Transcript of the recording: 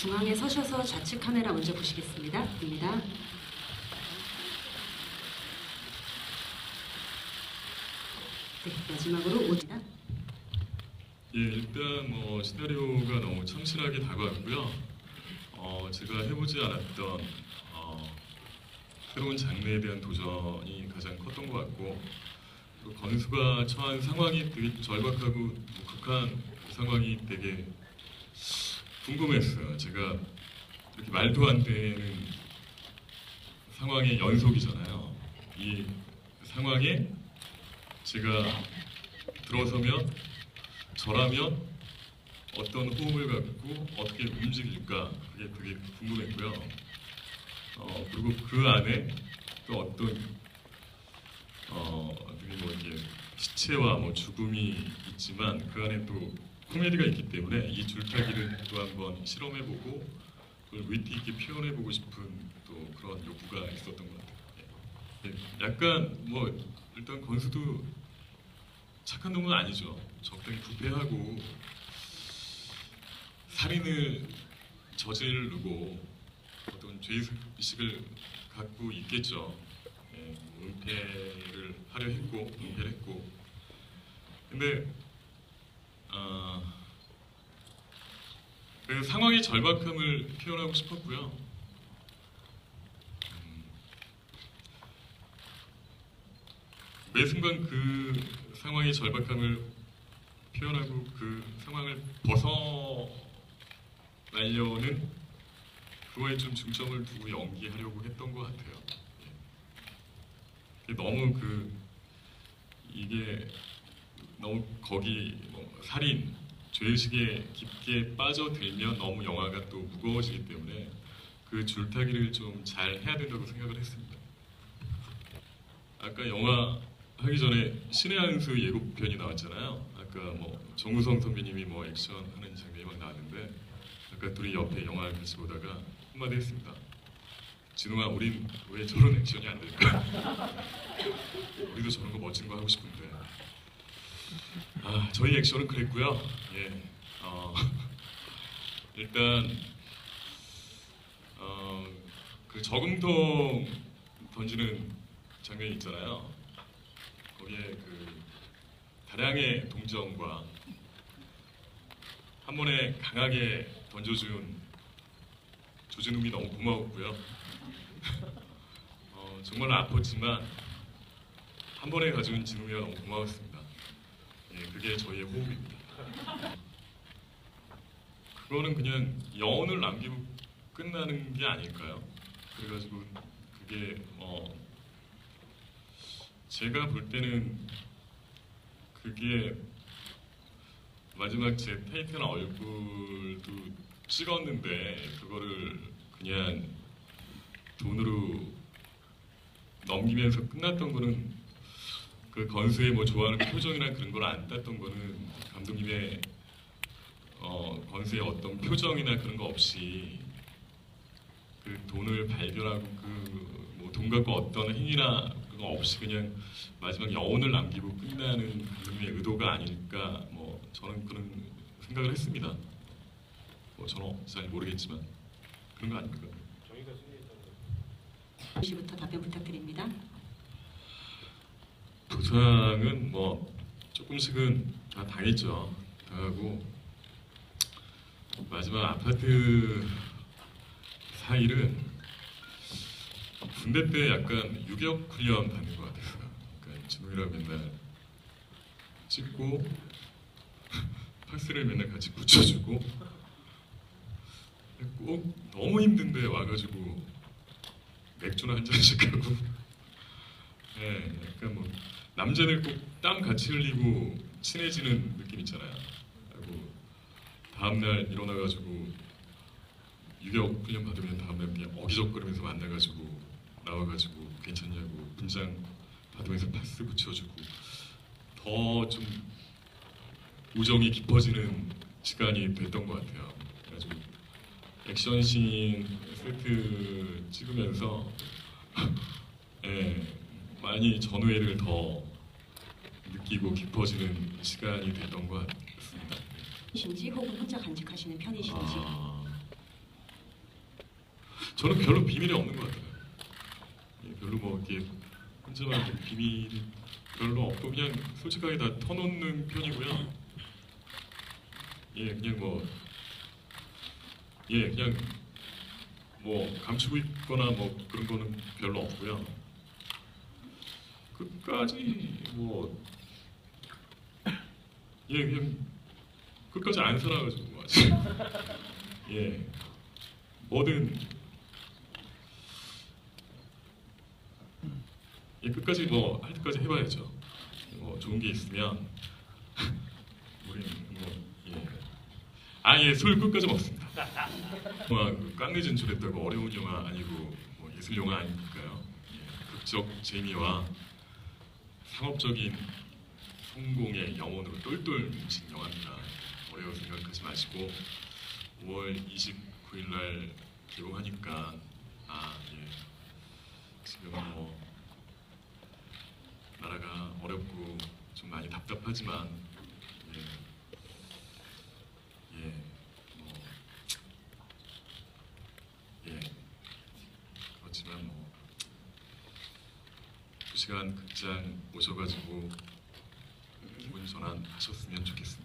중앙에 서셔서 좌측 카메라 먼저 보시겠습니다. 입니다. 네, 마지막으로 오입니다. 예, 일단 뭐 시나리오가 너무 참신하게 다가왔고요. 어, 제가 해보지 않았던 어, 새로운 장르에 대한 도전이 가장 컸던 것 같고 또 건수가 처한 상황이 되게 절박하고 묵묵한 그 상황이 되게 궁금했어요. 제가 이렇게 말도 안 되는 상황의 연속이잖아요. 이 상황에 제가 들어서면 저라면 어떤 호흡을 갖고 어떻게 움직일까 그게 그게 궁금했고요. 어, 그리고 그 안에 또 어떤 어, 어떻게 뭐 이게 시체와 뭐 죽음이 있지만 그 안에 또 코미디가 있기 때문에 이 줄타기를 또 한번 실험해보고 그걸 위트 있게 표현해보고 싶은 또 그런 욕구가 있었던 것 같아요. 예. 예, 약간 뭐 일단 건수도 착한 놈은 아니죠. 적당히 부패하고 살인을 저지르고 어떤 죄의식을 갖고 있겠죠. 예, 은폐를 하려 했고 은폐를 했고 근데 아, 그 상황의 절박함을 표현하고 싶었고요. 음, 매 순간 그 상황의 절박함을 표현하고 그 상황을 벗어나려는 그거에 좀 중점을 두고 연기하려고 했던 것 같아요. 예. 너무 그 이게 너무 거기 뭐 살인 죄의식에 깊게 빠져들면 너무 영화가 또 무거워지기 때문에 그 줄타기를 좀 잘 해야 된다고 생각을 했습니다. 아까 영화 하기 전에 신의 한수 예고편이 나왔잖아요. 아까 뭐 정우성 선배님이 뭐 액션 하는 장면이 막 나왔는데 아까 둘이 옆에 영화를 같이 보다가 한마디 했습니다. 진우아, 우린 왜 저런 액션이 안 될까? 우리도 저런 거 멋진 거 하고 싶은데. 아, 저희 액션은 그랬고요. 예, 어, 일단 어, 그 저금통 던지는 장면이 있잖아요. 거기에 그 다량의 동정과 한 번에 강하게 던져준 조진웅이 너무 고마웠고요. 어, 정말 아팠지만 한 번에 가져온 진웅이가 너무 고마웠습니다. 예, 그게 저희의 호흡입니다. 그거는 그냥 여운을 남기고 끝나는 게 아닐까요? 그래가지고 그게 어, 제가 볼 때는 그게 마지막 제 테이트나 얼굴도 찍었는데 그거를 그냥 돈으로 넘기면서 끝났던 거는 그 건수의 뭐 좋아하는 표정이나 그런 걸 안 땄던 거는 감독님의 어, 건수의 어떤 표정이나 그런 거 없이 그 돈을 발견하고 그뭐돈 갖고 어떤 행위나 그거 없이 그냥 마지막 여운을 남기고 끝나는 감독님의 의도가 아닐까 뭐 저는 그런 생각을 했습니다. 뭐 저는 잘 모르겠지만 그런 거 아닙니까? 씨부터 답변 부탁드립니다. 부상은 뭐 조금씩은 다 당했죠. 당하고 마지막 아파트 사일은 군대 때 약간 유격 훈련 받는 것 같았어요. 그러니까 진우이랑 맨날 찍고 파스를 맨날 같이 붙여주고 꼭 너무 힘든데 와가지고 맥주나 한 잔씩 하고 예, 약간 뭐 남자들 꼭 땀 같이 흘리고 친해지는 느낌 있잖아요. 그리고 다음날 일어나가지고 유격 훈련 받으면 다음날 그냥 어기적거리면서 만나가지고 나와가지고 괜찮냐고 분장 받으면서 파스 붙여주고 더 좀 우정이 깊어지는 시간이 됐던 것 같아요. 그래가지고 액션씬 세트 찍으면서 예, 많이 전우회를 더 느끼고 깊어지는 시간이 됐던 것 같습니다. 신지 혹은 혼자 간직하시는 편이신지 아, 저는 별로 비밀이 없는 것 같아요. 예, 별로 뭐 이렇게 혼자만 비밀이 별로 없고 그냥 솔직하게 다 터놓는 편이고요. 예, 그냥 뭐 예, 그냥 뭐 감추고 있거나 뭐 그런 거는 별로 없고요. 끝까지 뭐 예, 그냥 끝까지 안 살아가지고 아직 예, 뭐든 예, 끝까지 뭐 할 때까지 해봐야죠. 뭐 좋은 게 있으면 우리 뭐 예. 아예 술 끝까지 먹습니다. 그 깡내 진출했다고 어려운 영화 아니고 뭐 예술 영화 아니니까요. 예, 극적 재미와 상업적인 성공의 영혼으로 똘똘 뭉친 영화입니다. 어려워 생각하지 마시고 5월 29일 날 개봉하니까 아 예. 지금 뭐 나라가 어렵고 좀 많이 답답하지만 예, 예, 뭐, 예, 그렇지만 뭐, 두 시간 극장 오셔가지고 전환하셨으면 좋겠습니다.